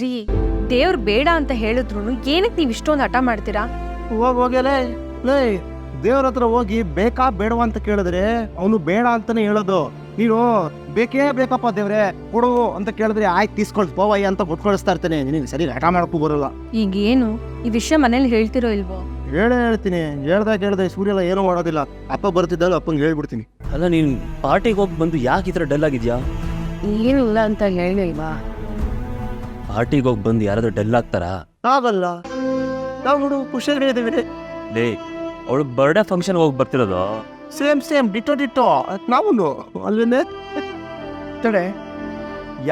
ರೀ ದೇವ್ರು ಬೇಡ ಅಂತ ಹೇಳಿದ್ರು ಏನಕ್ಕೆ ನೀವು ಇಷ್ಟೊಂದು ಹಠ ಮಾಡ್ತೀರಾ? ಹೋಗಿ ಹೋಗ್ಯಲೇ. ಲೇ ದೇವ್ರ ಹತ್ರ ಹೋಗಿ ಬೇಕಾ ಬೇಡವಾ ಅಂತ ಕೇಳಿದ್ರೆ ಅವನು ಬೇಡ ಅಂತಾನೆ ಹೇಳೋದು. ನೀನು ಬೇಕೇ ಬೇಕಪ್ಪ ದೇವ್ರೆ ಕೊಡು ಅಂತ ಕೇಳಿದ್ರೆ ಆಯ್ತು ತೀಸ್ಕೊಳ್ ಪೋವಯ್ಯ ಅಂತ ಕೊಟ್ಟು ಇರ್ತಾನೆ. ನಿನಗೆ ಸರಿ ಹಠ ಮಾಡಕ್ಕೂ ಬರೋಲ್ಲ. ಈಗ ಏನು ಈ ವಿಷಯ ಮನೇಲಿ ಹೇಳ್ತಿರೋ ಇಲ್ವೋ? ಹೇಳೇ ಹೇಳ್ತೀನಿ. ಹೇಳ್ದಾಗ ಹೇಳ್ದೆ ಸೂರ್ಯಲ್ಲ ಏನೂ ಮಾಡೋದಿಲ್ಲ. ಅಪ್ಪ ಬರ್ತಿದ್ದಲ್ಲ ಅಪ್ಪಂಗೆ ಹೇಳ್ಬಿಡ್ತೀನಿ. ಅಲ್ಲ ನೀನು ಪಾರ್ಟಿಗೆ ಹೋಗಿ ಬಂದು ಯಾಕೆ ಈ ಥರ ಡಲ್ ಆಗಿದ್ಯಾ? ಏನಿಲ್ಲ ಅಂತ ಹೇಳಿಲ್ವಾ ಪಾರ್ಟಿಗೆ ಹೋಗಿ ಬಂದು ಯಾರಾದ್ರೂ ಡಲ್ ಆಗ್ತಾರಾ? ಆಗಲ್ಲ ನಾವು ನೋಡು ಖುಷಿಯಾಗಿದ್ದೀವಿ ಲೇ ಅವಳು ಬರ್ಡೇ ಫಂಕ್ಷನ್ ಹೋಗಿ ಬರ್ತಿರೋದು? Same same ditto ditto. ನಾವು ಅಲ್ವೇನೆ? ತಡೆ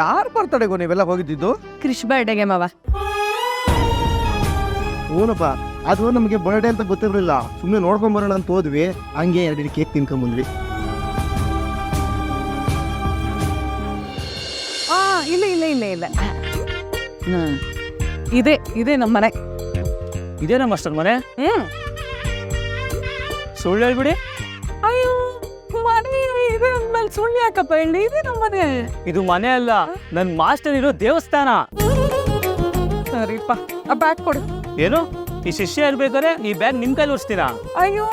ಯಾರು ಬರ್ತಡೆಗೋ ನೀವೆಲ್ಲ ಹೋಗಿದ್ದಿದ್ದು? ಕ್ರಿಶ್ ಬರ್ಡೆಗೆ ಮಾವ. ಓನಪ್ಪ ಅದು ನಮಗೆ ಬರ್ಡೇ ಅಂತ ಗೊತ್ತಿರಲಿಲ್ಲ. ಸುಮ್ಮನೆ ನೋಡ್ಕೊಂಡ್ ಬರೋಣ ಅಂತ ಹೋದ್ವಿ. ಹಂಗೆ ಎರಡು ಕೇಕ್ ತಿನ್ಕೊಂಡ್ ಬಂದ್ವಿ ಆ ಇಲ್ಲ ಇಲ್ಲ ಇಲ್ಲ ಇಲ್ಲ. ಹ್ಮ್. ಇದೆ ಇದೆ ನಮ್ಮ ಮನೆ. ಇದೇನಾ ಮಾಸ್ಟರ್ ಮನೆ? ಹ್ಮ್. ಸುಳ್ಳು ಹೇಳ್ಬಿಡಿ. ಅಯ್ಯೋ ಮನೆ ಇದೆ ಅಂದ್ಮೇಲೆ ಸುಳ್ಳು ಯಾಕಪ್ಪ ಹೇಳಿ? ಇದೆ ನಮ್ಮ ಮನೆ. ಇದು ಮನೆ ಅಲ್ಲ ನನ್ನ ಮಾಸ್ಟರ್ ಇರೋ ದೇವಸ್ಥಾನ. ಸರಿಪ್ಪ ಆ ಬ್ಯಾಗ್ ಕೊಡು. ಏನು? ಈ ಶಿಷ್ಯ ಇರ್ಬೇಕಾದ್ರೆ ಈ ಬ್ಯಾಗ್ ನಿಮ್ ಕೈಲಿ ಓಡಿಸ್ತೀರಾ? ಅಯ್ಯೋ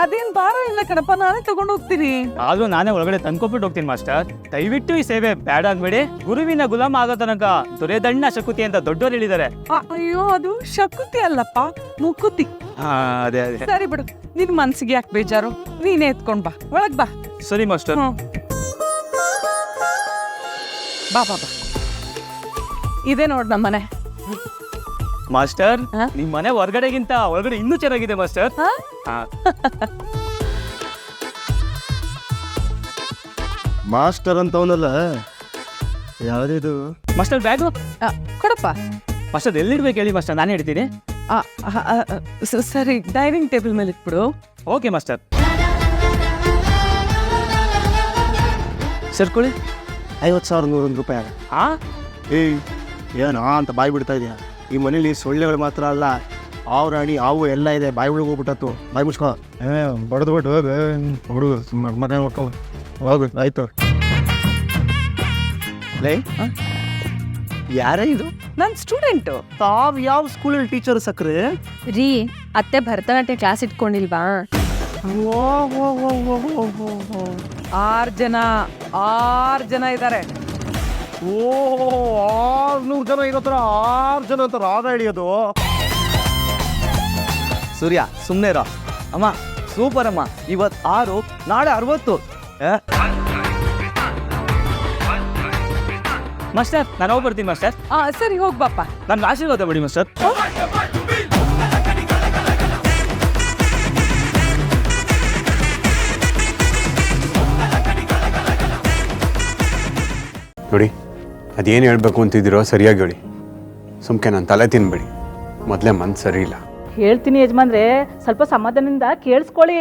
ಅದೇನ್ ಭಾರ ಇಲ್ಲ ಕಣಪ್ಪ ನಾನೇ ತಗೊಂಡು ಹೋಗ್ತೀನಿ. ಆದ್ರೂ ನಾನೇ ಒಳಗಡೆ ತಂದ್ಕೊಬಿಟ್ಟು ಹೋಗ್ತೀನಿ ಮಾಸ್ಟರ್. ದಯವಿಟ್ಟು ಈ ಸೇವೆ ಬೇಡ ಅನ್ಬೇಡಿ ಗುರುವಿನ ಗುಲಾಮ ಆಗೋ ತನಕ ದೊರೆದಣ್ಣ ಶಕುತಿ ಅಂತ ದೊಡ್ಡೋರು ಹೇಳಿದ್ದಾರೆ. ಅಯ್ಯೋ ಅದು ಶಕುತಿ ಅಲ್ಲಪ್ಪ ಮುಕುತಿ. ಹಾ ಅದೇ ಅದೇ. ಸರಿ ಬಿಡು ನಿನ್ ಮನ್ಸಿಗೆ ಯಾಕೆ ಬೇಜಾರು? ನೀನೇ ಎತ್ಕೊಂಡ್ ಬಾ ಒಳಗ್ ಬಾ. ಸರಿ ಮಾಸ್ಟರ್. ಹ್ಮ್. ಬಾ ಬಾ ಬಾ. ಇದೆ ನೋಡ್ ನಮ್ಮ ಮನೆ ಮಾಸ್ಟರ್ ಹಾ? ನಿಮ್ ಮನೆ ಹೊರಗಡೆಗಿಂತ ಒಳಗಡೆ ಇನ್ನೂ ಚೆನ್ನಾಗಿದೆ ಮಾಸ್ಟರ್. ಹಾ? ಹಾ. ಮಾಸ್ಟರ್ ಅಂತ ಅವನಲ್ಲ ಯಾವ್ದಿದು ಮಾಸ್ಟರ್ ಬ್ಯಾಗ್ ಆ, ಕೊಡಪ್ಪ. ಮಾಸ್ಟರ್ ಎಲ್ಲಿಡ್ಬೇಕು ಹೇಳಿ ಮಾಸ್ಟರ್ ನಾನು ಹೇಳ್ತೀನಿ. ಆ, ಆ, ಆ, ಆ, ಸ- ಸರಿ ಡೈನಿಂಗ್ ಟೇಬಲ್ ಮೇಲೆ ಇಟ್ಬಿಡು. Okay master. ಸರ್ಕೊಳ್ಳಿ ಐವತ್ತು ಸಾವಿರ ನೂರೊಂದು ರೂಪಾಯಿ ಆಗ. ಹಾ ಏಯ್ ಏನೋ ಅಂತ ಬಾಯಿ ಬಿಡ್ತಾ ಇದೆಯಾ? ಈ ಮನೇಲಿ ಸೊಳ್ಳೆಗಳು ಮಾತ್ರ ಅಲ್ಲ ಆವು ರಾಣಿ ಆವು ಎಲ್ಲ ಇದೆ. ಬಾಯಿ ಒಳಗೆ ಹೋಗ್ಬಿಟ್ಟತ್ತು. ಬಾಯಿ ಮುಚ್ಕೋ. ಏ ಬಡ್ದು ಬಿಟ್ಟು ಹುಡುಗ ಮನೆ ನೋಡ್ಕೊ. ಹೋಗು ಆಯ್ತು. ಲೇ ಯಾರೇ ಇದು? ನನ್ನ ಸ್ಟೂಡೆಂಟು. ತಾವು ಯಾವ ಸ್ಕೂಲಲ್ಲಿ ಟೀಚರ್ ಸಕ್ರೆ? ರೀ ಅತ್ತೆ ಭರತನಾಟ್ಯ ಕ್ಲಾಸ್ ಇಟ್ಕೊಂಡಿಲ್ವಾ? ಆರು ಜನ ಆರು ಜನ ಇದ್ದಾರೆ ಓ ಆರ್ನೂರು ಜನ ಇರೋತರ ಆರು ಜನ ಅಂತ ರಾಗ ಹಿಡಿಯೋದು. ಸೂರ್ಯ ಸುಮ್ಮನೆ ಇರೋ. ಅಮ್ಮ ಸೂಪರ್ ಅಮ್ಮ. ಇವತ್ತು ಆರು ನಾಳೆ ಅರವತ್ತು. ಮಾಸ್ಟರ್ ನಾನು ಹೋಗಿ ಬರ್ತೀನಿ ಮಾಸ್ಟರ್. ಆ ಸರಿ ಹೋಗ್ಬಪ್ಪ ನನ್ನ ಆಶೀರ್ವಾದ ಬಿಡಿ ಮಾಸ್ಟರ್. ನೋಡಿ ಅದೇನು ಹೇಳಬೇಕು ಅಂತಿದ್ದೀರೋ ಸರಿಯಾಗಿ ಹೇಳಿ. ಸುಮ್ಕೆ ನಾನು ತಲೆ ತಿನ್ಬೇಡಿ. ಮೊದಲೇ ಮನ್ಸು ಸರಿ ಇಲ್ಲ. ಹೇಳ್ತೀನಿ ಯಜಮಾನ್ರೆ, ಸ್ವಲ್ಪ ಸಮಾಧಾನದಿಂದ ಕೇಳಿಸ್ಕೊಳ್ಳಿ.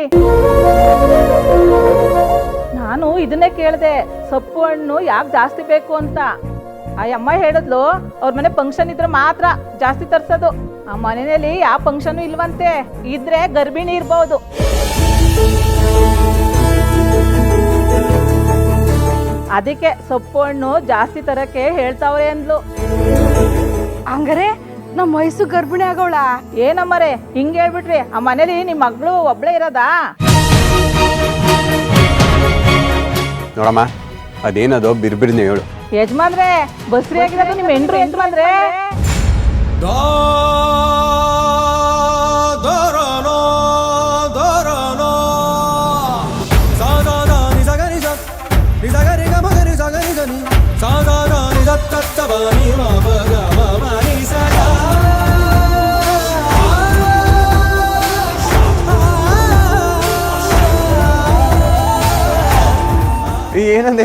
ನಾನು ಇದನ್ನೇ ಕೇಳಿದೆ, ಸೊಪ್ಪು ಹಣ್ಣು ಯಾಕೆ ಜಾಸ್ತಿ ಬೇಕು ಅಂತ. ಆ ಅಮ್ಮ ಹೇಳಿದ್ಲು, ಅವ್ರ ಮನೆ ಫಂಕ್ಷನ್ ಇದ್ರೆ ಮಾತ್ರ ಜಾಸ್ತಿ ತರಿಸೋದು. ಆ ಮನೆಯಲ್ಲಿ ಯಾವ ಫಂಕ್ಷನ್ ಇಲ್ವಂತೆ. ಇದ್ರೆ ಗರ್ಭಿಣಿ ಇರ್ಬೋದು. ಅದಕ್ಕೆ ಸೊಪ್ಪು ಹಣ್ಣು ಜಾಸ್ತಿ ತರಕ್ಕೆ ಹೇಳ್ತಾವ್ರೆ ಅಂದ್ಲು. ಹಂಗಾರೆ ನಮ್ಮ ಮೈಸೂರು ಗರ್ಭಿಣಿ ಆಗೋಳ? ಏನಮ್ಮರೆ ಹಿಂಗೆ ಹೇಳ್ಬಿಟ್ರಿ. ಆ ಮನೇಲಿ ನಿಮ್ಮ ಮಗಳು ಒಬ್ಳೇ ಇರೋದಾ? ನೋಡಮ್ಮ ಅದೇನದು ಬಿರ್ಬಿರ್ನೆ ಹೇಳು. ಯಜಮಾನ್ರೆ ಬಸ್ರಿ ಆಗಿರೋದು ನಿಮ್ಮ ಹೆಂಡ್ರು ಯಜಮಾನ್ರೆ?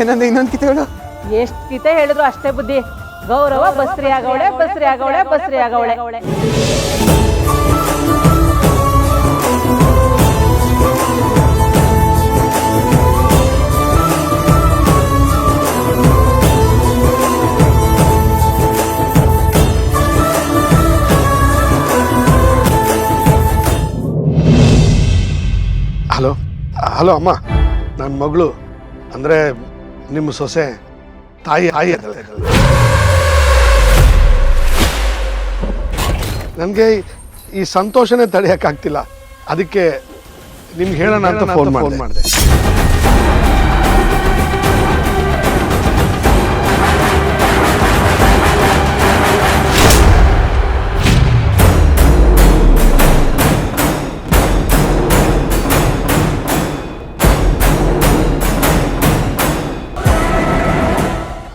ಏನಂದ ಇನ್ನೊಂದು ಕಿತೆ ಹೇಳು. ಎಷ್ಟು ಕಿತೆ ಹೇಳಿದ್ರು ಅಷ್ಟೇ ಬುದ್ಧಿ. ಗೌರವ ಬಸ್ರಿ ಆಗವಳೆ ಬಸ್ರಿ ಆಗವಳೆ ಬಸ್ರಿ ಆಗವಳೆ. ಹಲೋ ಹಲೋ ಅಮ್ಮ. ನನ್ನ ಮಗಳು. ಅಂದರೆ ನಿಮ್ಮ ಸೊಸೆ ತಾಯಿ ತಾಯಿ ನನಗೆ ಈ ಸಂತೋಷನೇ ತಡೆಯಕ್ಕಾಗ್ತಿಲ್ಲ ಅದಕ್ಕೆ ನಿಮ್ಗೆ ಹೇಳೋಣ ಅಂತ ಫೋನ್ ಮಾಡಿದೆ.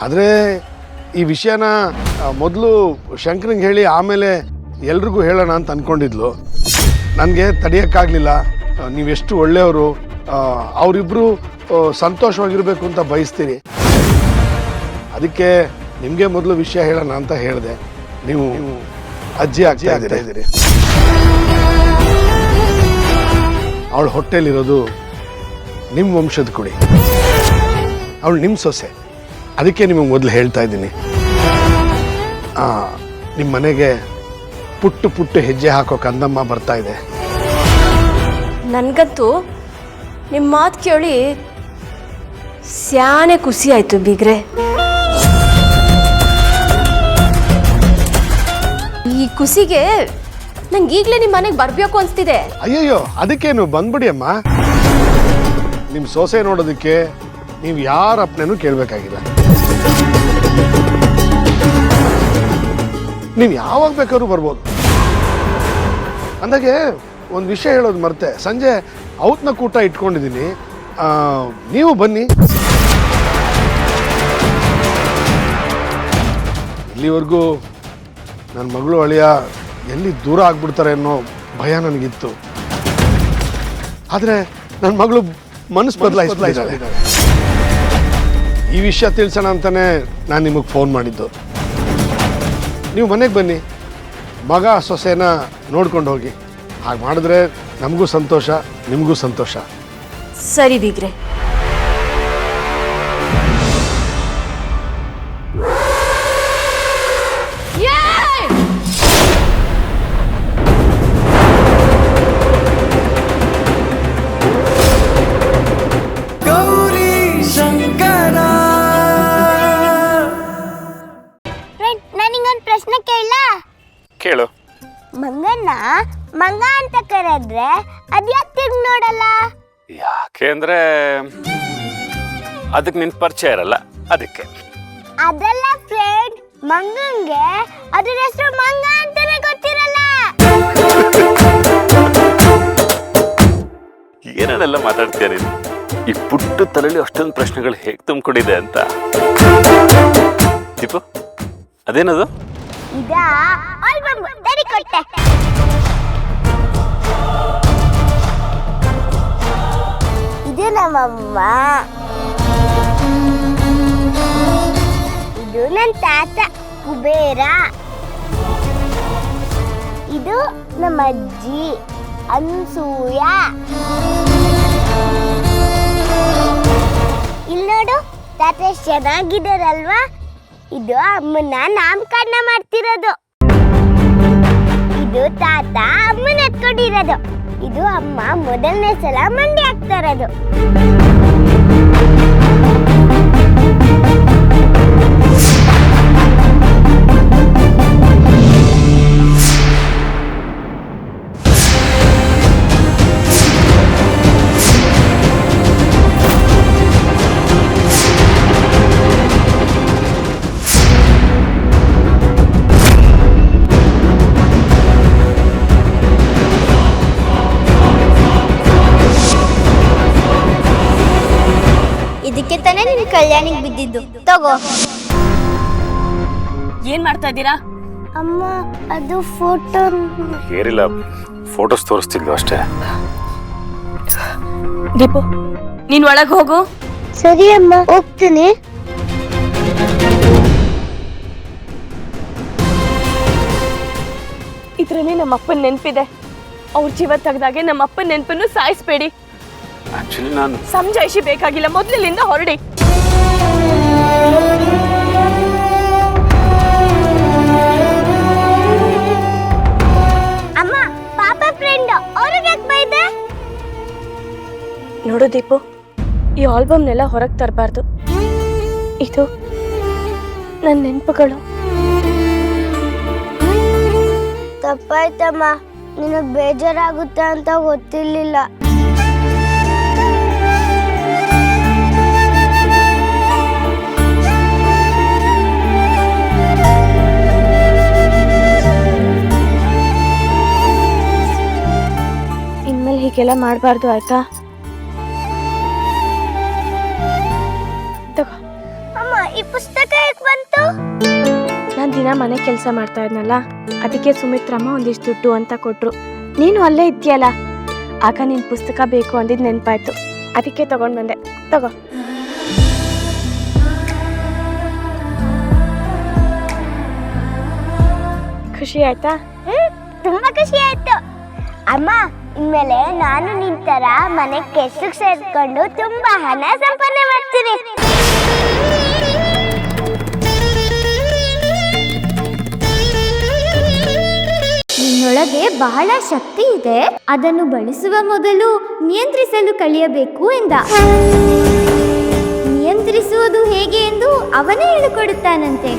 ಆದರೆ ಈ ವಿಷಯನ ಮೊದಲು ಶಂಕರಂಗೆ ಹೇಳಿ ಆಮೇಲೆ ಎಲ್ರಿಗೂ ಹೇಳೋಣ ಅಂತ ಅಂದ್ಕೊಂಡಿದ್ಲು ನನಗೆ ತಡೆಯೋಕ್ಕಾಗಲಿಲ್ಲ. ನೀವೆಷ್ಟು ಒಳ್ಳೆಯವರು ಅವರಿಬ್ಬರು ಸಂತೋಷವಾಗಿರಬೇಕು ಅಂತ ಬಯಸ್ತೀರಿ. ಅದಕ್ಕೆ ನಿಮಗೆ ಮೊದಲು ವಿಷಯ ಹೇಳೋಣ ಅಂತ ಹೇಳಿದೆ. ನೀವು ಅಜ್ಜಿ ಆಗ್ತಾ ಇದ್ದೀರಿ. ಅವಳ ಹೊಟ್ಟೆಲಿರೋದು ನಿಮ್ಮ ವಂಶದ ಕುಡಿ. ಅವಳು ನಿಮ್ಮ ಸೊಸೆ. ಅದಕ್ಕೆ ನಿಮಗೆ ಮೊದಲು ಹೇಳ್ತಾ ಇದ್ದೀನಿ. ನಿಮ್ಮ ಮನೆಗೆ ಪುಟ್ಟು ಪುಟ್ಟು ಹೆಜ್ಜೆ ಹಾಕೋ ಕಂದಮ್ಮ ಬರ್ತಾ ಇದೆ. ನನಗಂತೂ ನಿಮ್ಮ ಮಾತು ಕೇಳಿ ಸ್ಯಾನೆ ಖುಷಿ ಆಯ್ತು ಬಿಗ್ರೆ. ಈ ಖುಷಿಗೆ ನಂಗೆ ಈಗಲೇ ನಿಮ್ಮ ಮನೆಗೆ ಬರಬೇಕು ಅನಿಸ್ತಿದೆ. ಅಯ್ಯಯ್ಯೋ ಅದಕ್ಕೇನು ಬಂದ್ಬಿಡಿ ಅಮ್ಮ. ನಿಮ್ಮ ಸೊಸೆ ನೋಡೋದಕ್ಕೆ ನೀವು ಯಾರ ಅಪ್ಪನೇನು ಕೇಳಬೇಕಾಗಿಲ್ಲ. ನೀವು ಯಾವಾಗ ಬೇಕಾದ್ರೂ ಬರ್ಬೋದು. ಅಂದಾಗೆ ಒಂದು ವಿಷಯ ಹೇಳೋದು ಮರ್ತೆ. ಸಂಜೆ ಔತ್ನ ಕೂಟ ಇಟ್ಕೊಂಡಿದ್ದೀನಿ ನೀವು ಬನ್ನಿ. ಇಲ್ಲಿವರೆಗೂ ನನ್ನ ಮಗಳು ಅಳಿಯ ಎಲ್ಲಿ ದೂರ ಆಗ್ಬಿಡ್ತಾರೆ ಅನ್ನೋ ಭಯ ನನಗಿತ್ತು. ಆದರೆ ನನ್ನ ಮಗಳು ಮನಸ್ಸು ಬದಲಾಯಿಸ್ತಾಳೆ ಈ ವಿಷಯ ತಿಳಿಸೋಣ ಅಂತಲೇ ನಾನು ನಿಮಗೆ ಫೋನ್ ಮಾಡಿದ್ದು. ನೀವು ಮನೆಗೆ ಬನ್ನಿ. ಮಗ, ಸೊಸೆನ ನೋಡ್ಕೊಂಡು ಹೋಗಿ. ಹಾಗೆ ಮಾಡಿದ್ರೆ ನಮಗೂ ಸಂತೋಷ, ನಿಮಗೂ ಸಂತೋಷ. ಸರಿ ಬಿಗ್ರೆ. ಯಾಕೆ ಅಂದ್ರೆ ಅದಕ್ಕೆ ನಿನ್ ಪರಿಚಯ ಇರಲ್ಲ ಅದಕ್ಕೆ. ಅದಲ್ಲ ಫ್ರೆಂಡ್ ಮಂಗಂಗೆ ಅದ್ರ ಹೆಸರು ಮಂಗ ಅಂತಾನೆ ಗೊತ್ತಿರಲ್ಲ. ಏನೇನೆಲ್ಲ ಮಾತಾಡ್ತೀಯ ನೀನು? ಈ ಪುಟ್ಟ ತಲೆಯಲ್ಲಿ ಅಷ್ಟೊಂದು ಪ್ರಶ್ನೆಗಳು ಹೇಗೆ ತುಂಬಿಕೊಂಡಿದೆ ಅಂತ. ದೀಪು ಅದೇನದು? ಇದಾ ಆಲ್ಬಮ್ ಕೊಟ್ಟೆ ಇದು ನಮ್ಮಮ್ಮ ಇದು ನನ್ನ ತಾತ ಕುಬೇರ ಇದು ನಮ್ಮ ಅಜ್ಜಿ ಅನ್ಸೂಯ ಇಲ್ಲಿ ನೋಡು ತಾತ ಎಷ್ಟು ಚೆನ್ನಾಗಿದ್ದಾರಲ್ವಾ ಇದು ಅಮ್ಮನ ನಾಮಕರಣ ಮಾಡ್ತಿರೋದು ಇದು ತಾತ ಅಮ್ಮನ ಎತ್ಕೊಂಡಿರೋದು ಇದು ಅಮ್ಮ ಮೊದಲನೇ ಸಲ ಮಂಡಿ ಹಾಕ್ತಾ ಇರೋದು. ತಗೋ ಏನ್ ಮಾಡ್ತಾ ಇದ್ದೀರಾ? ಅಮ್ಮ ಅದು ಫೋಟೋ. ಏರಿಲ್ಲ ಫೋಟೋಸ್ ತೋರಿಸ್ತಿದ್ಲು ಅಷ್ಟೇ. ದೀಪು ನೀನ್ ಒಳಗ್ ಹೋಗು. ಸರಿ ಅಮ್ಮ ಹೋಗ್ತೀನಿ. ಇದ್ರಲ್ಲಿ ನಮ್ಮ ಅಪ್ಪನ ನೆನ್ಪಿದೆ. ಅವ್ರ ಜೀವ ತೆಗ್ದಾಗೆ ನಮ್ಮ ಅಪ್ಪನ ನೆನಪನ್ನು ಸಾಯಿಸ್ಬೇಡಿ. ಆಕ್ಚುಲಿ ನಾನು ಸಮಜಾಯಿಷಿ ಬೇಕಾಗಿಲ್ಲ ಮೊದ್ಲಿಂದ ಹೊರಡಿ. ಅಮ್ಮ ಪಾಪ ಫ್ರೆಂಡ್ ಅವ್ರಿಗೆ ಯಾಕೆ ಬೈದೆ? ನೋಡು ದೀಪು ಈ ಆಲ್ಬಮ್ನೆಲ್ಲ ಹೊರಗೆ ತರಬಾರ್ದು. ಇದು ನನ್ನ ನೆನಪುಗಳು. ತಪ್ಪು ತಪ್ಪಾಯ್ತಮ್ಮ ನಿನಗೆ ಬೇಜಾರಾಗುತ್ತೆ ಅಂತ ಗೊತ್ತಿರ್ಲಿಲ್ಲ. ಹೀಗೆಲ್ಲ ಮಾಡಬಾರ್ದು ಆಯ್ತಾ? ಅಮ್ಮ ಈ ಪುಸ್ತಕ ಬಂತು? ನಾನು ದಿನ ಮನೆ ಕೆಲಸ ಮಾಡ್ತಾ ಇದ್ನಲ್ಲ ಅದಕ್ಕೆ ಸುಮಿತ್ರಮ್ಮ ಒಂದಿಷ್ಟು ದುಡ್ಡು ಅಂತ ಕೊಟ್ರು. ನೀನು ಅಲ್ಲೇ ಇದ್ಯಲ್ಲ ಆಗ ನಿನ್ ಪುಸ್ತಕ ಬೇಕು ಅಂದಿದ್ ನೆನಪಾಯ್ತು. ಅದಕ್ಕೆ ತಗೊಂಡ್ ಬಂದೆ. ತಗೋ. ಖುಷಿ ಆಯ್ತಾ? ತುಂಬಾ ಖುಷಿ ಆಯ್ತು. ಅಮ್ಮ ಇನ್ಮೇಲೆ ನಾನು ನಿನ್ ತರ ಮನೆ ಕೆಸಕ್ ಸೇರ್ಕೊಂಡು ತುಂಬಾ ಹಣ ಸಂಪಾದನೆ ಮಾಡ್ತೀನಿ. ನಿನ್ನೊಳಗೆ ಬಹಳ ಶಕ್ತಿ ಇದೆ. ಅದನ್ನು ಬಳಸುವ ಮೊದಲು ನಿಯಂತ್ರಿಸಲು ಕಲಿಯಬೇಕು ಎಂದ. ನಿಯಂತ್ರಿಸುವುದು ಹೇಗೆ ಎಂದು ಅವನೇ ಹೇಳಿಕೊಡುತ್ತಾನಂತೆ.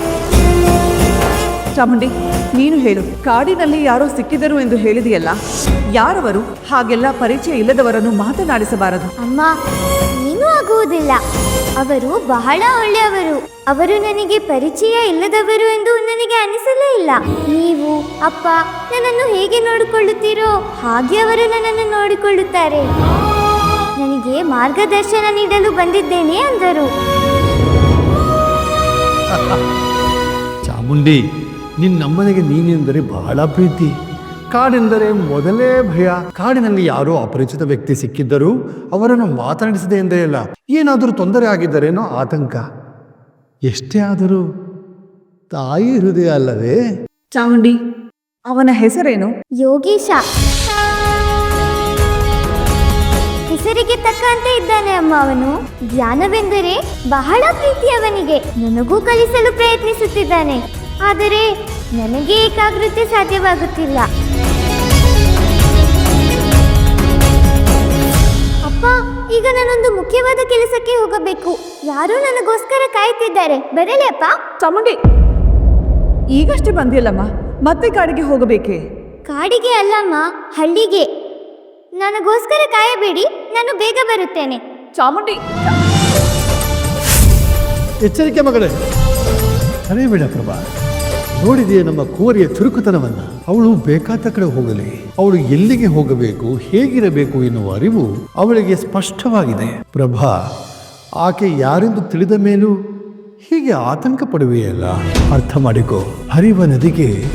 ಚಾಮುಂಡಿ ನೀನು ಹೇಳು. ಕಾಡಿನಲ್ಲಿ ಯಾರೋ ಸಿಕ್ಕಿದರು ಎಂದು ಹೇಳಿದೆಯಲ್ಲ? ಯಾರವರು? ಹಾಗೆಲ್ಲ ಪರಿಚಯ ಇಲ್ಲದವರನ್ನು ಮಾತನಾಡಿಸಬಾರದು. ಅಮ್ಮ ನೀನು ಆಗುವುದಿಲ್ಲ. ಅವರು ಬಹಳ ಒಳ್ಳೆಯವರು. ಅವರು ನನಗೆ ಪರಿಚಯ ಇಲ್ಲದವರು ಎಂದು ನನಗೆ ಅನಿಸಲೇ ಇಲ್ಲ. ನೀವು ಅಪ್ಪ ನನ್ನನ್ನು ಹೇಗೆ ನೋಡಿಕೊಳ್ಳುತ್ತೀರೋ ಹಾಗೆ ಅವರು ನನ್ನನ್ನು ನೋಡಿಕೊಳ್ಳುತ್ತಾರೆ. ನನಗೆ ಮಾರ್ಗದರ್ಶನ ನೀಡಲು ಬಂದಿದ್ದೇನೆ ಅಂದರು. ಚಾಮುಂಡಿ ನಿನ್ನ ನಮ್ಮನೆಗೆ ನೀನೆಂದರೆ ಬಹಳ ಪ್ರೀತಿ. ಕಾಡೆಂದರೆ ಮೊದಲೇ ಭಯ. ಕಾಡಿನಲ್ಲಿ ಯಾರೋ ಅಪರಿಚಿತ ವ್ಯಕ್ತಿ ಸಿಕ್ಕಿದ್ದರೂ ಅವರನ್ನು ಮಾತನಾಡಿಸಿದೆ ಎಂದೇ ಇಲ್ಲ ಏನಾದರೂ ತೊಂದರೆ ಆಗಿದ್ದರೇನೋ ಆತಂಕ. ಎಷ್ಟೇ ಆದರೂ ತಾಯಿ ಹೃದಯ ಅಲ್ಲವೇ ಚಾಮುಂಡಿ ಅವನ ಹೆಸರೇನು? ಯೋಗೀಶ. ಹೆಸರಿಗೆ ತಕ್ಕಂತೆ ಇದ್ದಾನೆ ಅಮ್ಮ ಅವನು. ಧ್ಯಾನವೆಂದರೆ ಬಹಳ ಪ್ರೀತಿ ಅವನಿಗೆ. ನನಗೂ ಕಲಿಸಲು ಪ್ರಯತ್ನಿಸುತ್ತಿದ್ದಾನೆ. ಆದರೆ ನನಗೆ ಏಕಾಗ್ರತೆ ಸಾಧ್ಯವಾಗುತ್ತಿಲ್ಲ. ಅಪ್ಪ ಈಗ ನಾನೊಂದು ಮುಖ್ಯವಾದ ಕೆಲಸಕ್ಕೆ ಹೋಗಬೇಕು. ಯಾರೋ ನನಗೋಸ್ಕರ ಕಾಯುತ್ತಿದ್ದಾರೆ. ಬರಲಿ ಅಪ್ಪ. ಚಾಮುಂಡಿ ಈಗಷ್ಟೇ ಬಂದಿಲ್ಲಮ್ಮ. ಮತ್ತೆ ಕಾಡಿಗೆ ಹೋಗಬೇಕೆ? ಕಾಡಿಗೆ ಅಲ್ಲಮ್ಮ ಹಳ್ಳಿಗೆ. ನನಗೋಸ್ಕರ ಕಾಯಬೇಡಿ. ನಾನು ಬೇಗ ಬರುತ್ತೇನೆ. ಚಾಮುಂಡಿ. ಎಚ್ಚರಿಕೆ ಮಗಳೇ. ಕರೆಯಬೇಡ ಪ್ರಭಾ. ನೋಡಿದೆಯೇ ನಮ್ಮ ಕೋರಿಯ ಚುರುಕುತನವನ್ನ ಅವಳು ಬೇಕಾದ ಕಡೆ ಹೋಗಲಿ. ಅವಳು ಎಲ್ಲಿಗೆ ಹೋಗಬೇಕು, ಹೇಗಿರಬೇಕು ಎನ್ನುವ ಅರಿವು ಅವಳಿಗೆ ಸ್ಪಷ್ಟವಾಗಿದೆ. ಪ್ರಭಾ, ಆಕೆ ಯಾರೆಂದು ತಿಳಿದ ಮೇಲೂ ಹೀಗೆ ಆತಂಕ ಪಡುವೆಯಲ್ಲ ಅರ್ಥ ಮಾಡಿಕೋ. ಹರಿವ ನದಿಗೆ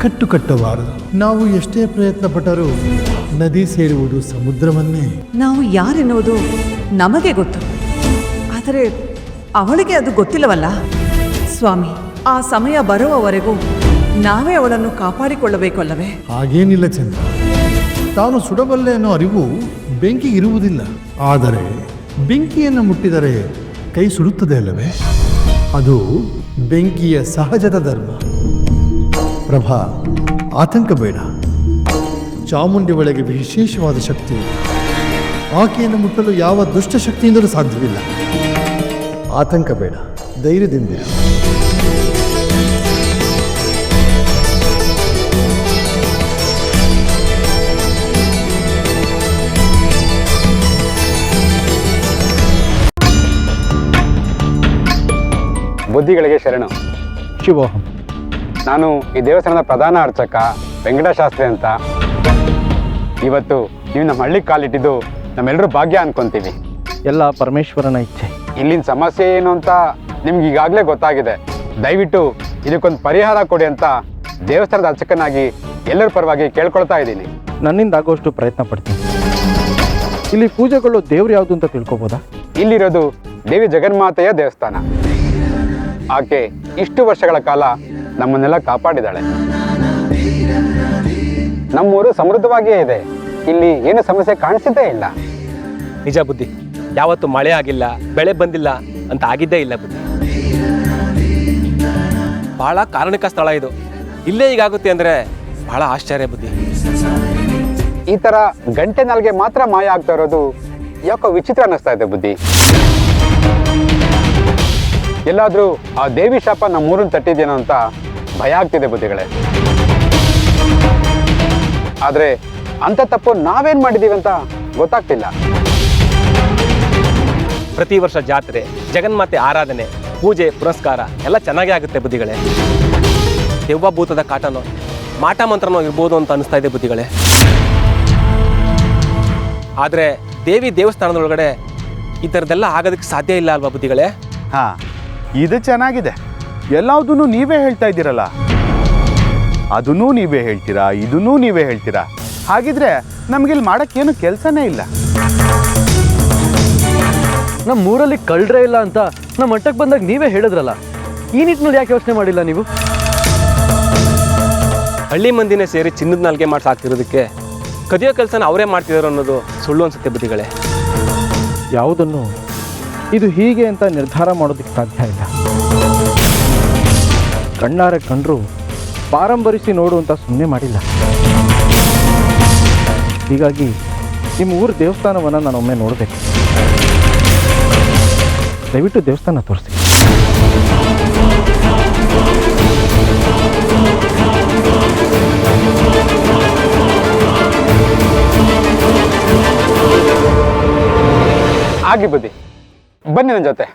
ಕಟ್ಟು ಕಟ್ಟಬಾರದು. ನಾವು ಎಷ್ಟೇ ಪ್ರಯತ್ನ ಪಟ್ಟರೂ ನದಿ ಸೇರುವುದು ಸಮುದ್ರವನ್ನೇ. ನಾವು ಯಾರೆನ್ನುವುದು ನಮಗೆ ಗೊತ್ತು. ಆದರೆ ಅವಳಿಗೆ ಅದು ಗೊತ್ತಿಲ್ಲವಲ್ಲ. ಸ್ವಾಮಿ ಆ ಸಮಯ ಬರುವವರೆಗೂ ನಾವೇ ಅವಳನ್ನು ಕಾಪಾಡಿಕೊಳ್ಳಬೇಕಲ್ಲವೇ? ಹಾಗೇನಿಲ್ಲ ಚಂದ್ರ. ತಾನು ಸುಡಬಲ್ಲೆ ಅನ್ನೋ ಅರಿವು ಬೆಂಕಿ ಇರುವುದಿಲ್ಲ. ಆದರೆ ಬೆಂಕಿಯನ್ನು ಮುಟ್ಟಿದರೆ ಕೈ ಸುಡುತ್ತದೆ ಅಲ್ಲವೇ? ಅದು ಬೆಂಕಿಯ ಸಹಜದ ಧರ್ಮ. ಪ್ರಭಾ, ಆತಂಕ ಬೇಡ. ಚಾಮುಂಡಿ ಒಳಗೆ ವಿಶೇಷವಾದ ಶಕ್ತಿ ಆಕೆಯನ್ನು ಮುಟ್ಟಲು ಯಾವ ದುಷ್ಟಶಕ್ತಿಯಿಂದಲೂ ಸಾಧ್ಯವಿಲ್ಲ. ಆತಂಕ ಬೇಡ. ಧೈರ್ಯದಿಂದಿರು. ಬುದ್ಧಿಗಳಿಗೆ ಶರಣು. ಶುಭ ನಾನು ಈ ದೇವಸ್ಥಾನದ ಪ್ರಧಾನ ಅರ್ಚಕ ವೆಂಕಟಶಾಸ್ತ್ರಿ ಅಂತ. ಇವತ್ತು ನೀವು ನಮ್ಮ ಹಳ್ಳಿ ಕಾಲಿಟ್ಟಿದ್ದು ನಮ್ಮೆಲ್ಲರೂ ಭಾಗ್ಯ ಅನ್ಕೊಂತೀವಿ. ಎಲ್ಲ ಪರಮೇಶ್ವರನ ಇಚ್ಛೆ. ಇಲ್ಲಿನ ಸಮಸ್ಯೆ ಏನು ಅಂತ ನಿಮ್ಗೆ ಈಗಾಗಲೇ ಗೊತ್ತಾಗಿದೆ. ದಯವಿಟ್ಟು ಇದಕ್ಕೊಂದು ಪರಿಹಾರ ಕೊಡಿ ಅಂತ ದೇವಸ್ಥಾನದ ಅರ್ಚಕನಾಗಿ ಎಲ್ಲರ ಪರವಾಗಿ ಕೇಳ್ಕೊಳ್ತಾ ಇದ್ದೀನಿ. ನನ್ನಿಂದ ಆಗೋಷ್ಟು ಪ್ರಯತ್ನ ಪಡ್ತೀನಿ. ಇಲ್ಲಿ ಪೂಜೆಗಳು ದೇವ್ರು ಯಾವುದು ಅಂತ ತಿಳ್ಕೊಬೋದಾ? ಇಲ್ಲಿರೋದು ದೇವಿ ಜಗನ್ಮಾತೆಯ ದೇವಸ್ಥಾನ. ಆಕೆ ಇಷ್ಟು ವರ್ಷಗಳ ಕಾಲ ನಮ್ಮನ್ನೆಲ್ಲ ಕಾಪಾಡಿದಾಳೆ. ನಮ್ಮೂರು ಸಮೃದ್ಧವಾಗಿಯೇ ಇದೆ. ಇಲ್ಲಿ ಏನು ಸಮಸ್ಯೆ ಕಾಣಿಸಿದ್ದೇ ಇಲ್ಲ. ನಿಜ ಬುದ್ಧಿ. ಯಾವತ್ತು ಮಳೆ ಆಗಿಲ್ಲ ಬೆಳೆ ಬಂದಿಲ್ಲ ಅಂತ ಆಗಿದ್ದೇ ಇಲ್ಲ ಬುದ್ಧಿ. ಬಹಳ ಕಾರಣಿಕ ಸ್ಥಳ ಇದು. ಇಲ್ಲೇ ಈಗಾಗುತ್ತೆ ಅಂದ್ರೆ ಬಹಳ ಆಶ್ಚರ್ಯ ಬುದ್ಧಿ. ಈ ತರ ಗಂಟೆ ನಾಲ್ಗೆ ಮಾತ್ರ ಮಾಯ ಆಗ್ತಾ ಇರೋದು ಯಾಕೋ ವಿಚಿತ್ರ ಅನ್ನಿಸ್ತಾ ಇದೆ ಬುದ್ಧಿ. ಎಲ್ಲಾದ್ರೂ ಆ ದೇವಿ ಶಾಪ ನಮ್ಮೂರನ್ನು ತಟ್ಟಿದ್ದೇನೋ ಅಂತ ಭಯ ಆಗ್ತಿದೆ ಬುದ್ಧಿಗಳೇ. ಆದರೆ ಅಂಥ ತಪ್ಪು ನಾವೇನು ಮಾಡಿದ್ದೀವಿ ಅಂತ ಗೊತ್ತಾಗ್ತಿಲ್ಲ. ಪ್ರತಿ ವರ್ಷ ಜಾತ್ರೆ ಜಗನ್ಮಾತೆ ಆರಾಧನೆ ಪೂಜೆ ಪುರಸ್ಕಾರ ಎಲ್ಲ ಚೆನ್ನಾಗೇ ಆಗುತ್ತೆ ಬುದ್ಧಿಗಳೇ. ದೆವ್ವಭೂತದ ಕಾಟನೋ ಮಾಟ ಮಂತ್ರನೋ ಇರ್ಬೋದು ಅಂತ ಅನಿಸ್ತಾ ಇದೆ ಬುದ್ಧಿಗಳೇ. ಆದರೆ ದೇವಿ ದೇವಸ್ಥಾನದೊಳಗಡೆ ಈ ಥರದ್ದೆಲ್ಲ ಆಗೋದಕ್ಕೆ ಸಾಧ್ಯ ಇಲ್ಲ ಅಲ್ವಾ ಬುದ್ಧಿಗಳೇ? ಹಾ. ಇದು ಚೆನ್ನಾಗಿದೆ. ಎಲ್ಲದೂ ನೀವೇ ಹೇಳ್ತಾ ಇದ್ದೀರಲ್ಲ. ಅದನ್ನೂ ನೀವೇ ಹೇಳ್ತೀರಾ ಇದನ್ನೂ ನೀವೇ ಹೇಳ್ತೀರಾ? ಹಾಗಿದ್ರೆ ನಮಗಿಲ್ಲಿ ಮಾಡೋಕ್ಕೇನು ಕೆಲಸನೇ ಇಲ್ಲ. ನಮ್ಮ ಊರಲ್ಲಿ ಕಳ್ರೆ ಇಲ್ಲ ಅಂತ ನಮ್ಮ ಮಟ್ಟಕ್ಕೆ ಬಂದಾಗ ನೀವೇ ಹೇಳಿದ್ರಲ್ಲ. ಈ ನಿಟ್ಟಿನಲ್ಲಿ ಯಾಕೆ ಯೋಚನೆ ಮಾಡಿಲ್ಲ ನೀವು? ಹಳ್ಳಿ ಮಂದಿನೇ ಸೇರಿ ಚಿನ್ನದ ನಾಲ್ಗೆ ಮಾಡಿ ಸಾಕ್ತಿರೋದಕ್ಕೆ ಕದಿಯೋ ಕೆಲಸನ ಅವರೇ ಮಾಡ್ತಿದ್ದಾರೆ ಅನ್ನೋದು ಸುಳ್ಳು ಅನ್ಸುತ್ತೆ ಬುದ್ಧಿಗಳೇ. ಯಾವುದನ್ನು ಇದು ಹೀಗೆ ಅಂತ ನಿರ್ಧಾರ ಮಾಡೋದಕ್ಕೆ ಸಾಧ್ಯ ಇಲ್ಲ. ಕಣ್ಣಾರೆ ಕಂಡ್ರು ಪಾರಂಬರಿಸಿ ನೋಡು ಅಂತ ಸುಮ್ಮನೆ ಮಾಡಿಲ್ಲ. ಹೀಗಾಗಿ ನಿಮ್ಮ ಊರ ದೇವಸ್ಥಾನವನ್ನು ನಾನು ಒಮ್ಮೆ ನೋಡಬೇಕು. ದಯವಿಟ್ಟು ದೇವಸ್ಥಾನ ತೋರಿಸಿ. ಆಗಿ ಬುದ್ಧಿ ಬನ್ನಿ ನನ್ನ ಜೊತೆ.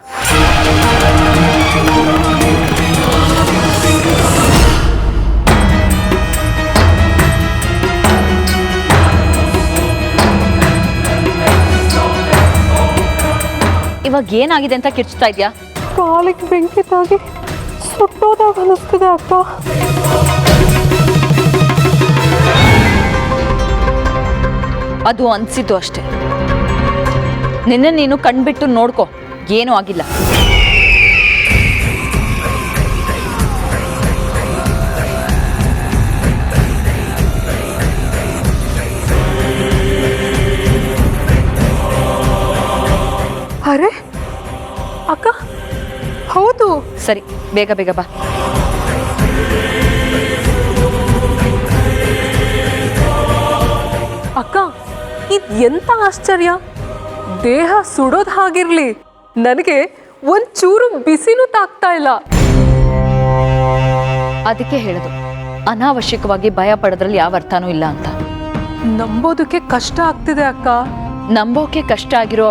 ಇವಾಗ ಏನಾಗಿದೆ ಅಂತ ಕಿರ್ಚ್ತಾ ಇದೆಯಾ? ಕಾಲಿಗೆ ಬೆಂಕಿ ತಾಗಿ ಸುಟ್ಟೋದಾಗ ಅನಿಸ್ತಿದೆ ಅಕ್ಕ. ಅದು ಅನ್ಸಿದ್ದು ಅಷ್ಟೇ. ನಿನ್ನೆ ನೀನು ಕಣ್ಬಿಟ್ಟು ನೋಡ್ಕೊ. ಏನೂ ಆಗಿಲ್ಲ. ಅರೆ ಅಕ್ಕ ಹೌದು. ಸರಿ ಬೇಗ ಬೇಗ ಬಾ. ಅಕ್ಕ ಇದು ಎಂತ ಆಶ್ಚರ್ಯ? ದೇಹ ಸುಡೋದು ಹಾಗಿರ್ಲಿ. ನನಗೆ ಒಂಚೂರು ಬಿಸಿನೂ ತಾಗ್ತಾ ಇಲ್ಲ. ಅದಕ್ಕೆ ಹೇಳೋದು ಅನಾವಶ್ಯಕವಾಗಿ ಭಯ ಪಡೋದ್ರಲ್ಲಿ ಯಾವ ಅರ್ಥನೂ ಇಲ್ಲ ಅಂತ. ನಂಬೋದಕ್ಕೆ ಕಷ್ಟ ಆಗ್ತಿದೆ ಅಕ್ಕ. ನಂಬೋಕೆ ಕಷ್ಟ ಆಗಿರೋ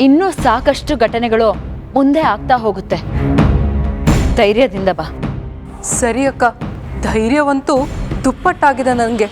ಇನ್ನೂ ಸಾಕಷ್ಟು ಘಟನೆಗಳು ಮುಂದೆ ಆಗ್ತಾ ಹೋಗುತ್ತೆ. ಧೈರ್ಯದಿಂದ ಬಾ. ಸರಿ ಅಕ್ಕ ಧೈರ್ಯವಂತೂ ದುಪ್ಪಟ್ಟಾಗಿದೆ ನನಗೆ.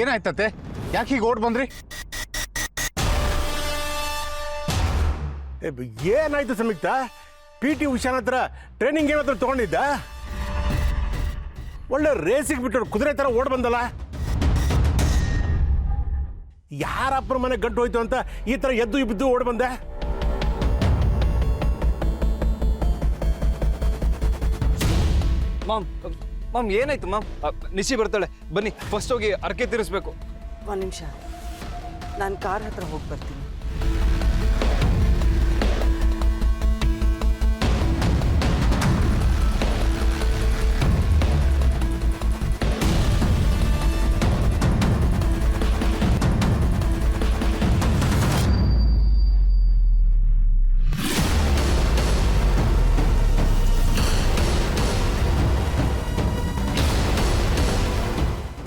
ಏನಾಯ್ತತೆ ಯಾಕೆ ಹೀಗೆ ಓಡ್ ಬಂದ್ರಿ? ಏನಾಯ್ತು ಸಂಯುಕ್ತ? ಪಿ ಟಿ ಉಷಾನ್ ಹತ್ರ ಟ್ರೈನಿಂಗ್ ಏನಾದ್ರು ತಗೊಂಡಿದ್ದ? ಒಳ್ಳೆ ರೇಸಿಗೆ ಬಿಟ್ಟು ಕುದುರೆ ಥರ ಓಡ್ ಬಂದಲ್ಲ? ಯಾರಪ್ಪನ ಮನೆ ಗಂಟು ಹೋಯ್ತು ಅಂತ ಈ ಥರ ಎದ್ದು ಬಿದ್ದು ಓಡ್ ಬಂದೆ? ಮಾಮ್ ಮಾಮ್ ಏನಾಯ್ತು ಮ್ಯಾಮ್ ನಿಶಿ ಬರ್ತಾಳೆ. ಬನ್ನಿ ಫಸ್ಟ್ ಹೋಗಿ ಅರ್ಕೆ ತೀರಿಸ್ಬೇಕು. ಒಂದು ನಿಮಿಷ. ನಾನು ಕಾರ್ ಹತ್ರ ಹೋಗಿ ಬರ್ತೀನಿ.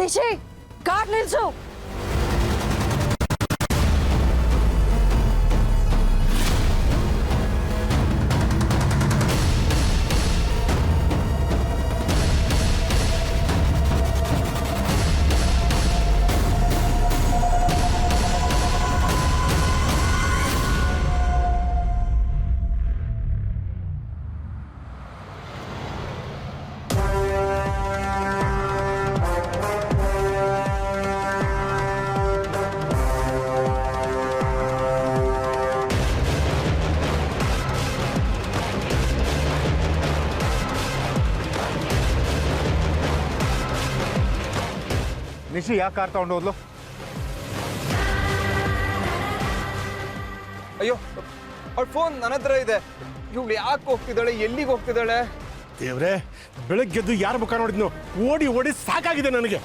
ನಿಶಿ ಕಾರ್ ನಿಲ್ಸು ನಿಶಿ ಯಾಕೆ ಕಾರ್ ತಗೊಂಡು ಹೋದ್ಲು ಅಯ್ಯೋ ಅವ್ಳ ಫೋನ್ ನನ್ನ ಹತ್ರ ಇದೆ. ಇವಳು ಯಾಕೆ ಹೋಗ್ತಿದ್ದಾಳೆ ಎಲ್ಲಿಗೆ ಹೋಗ್ತಿದ್ದಾಳೆ? ದೇವ್ರೆ ಬೆಳಗ್ಗೆದ್ದು ಯಾರ ಮುಖ ನೋಡಿದ್ನು ಓಡಿ ಓಡಿ ಸಾಕಾಗಿದೆ ನನಗೆ.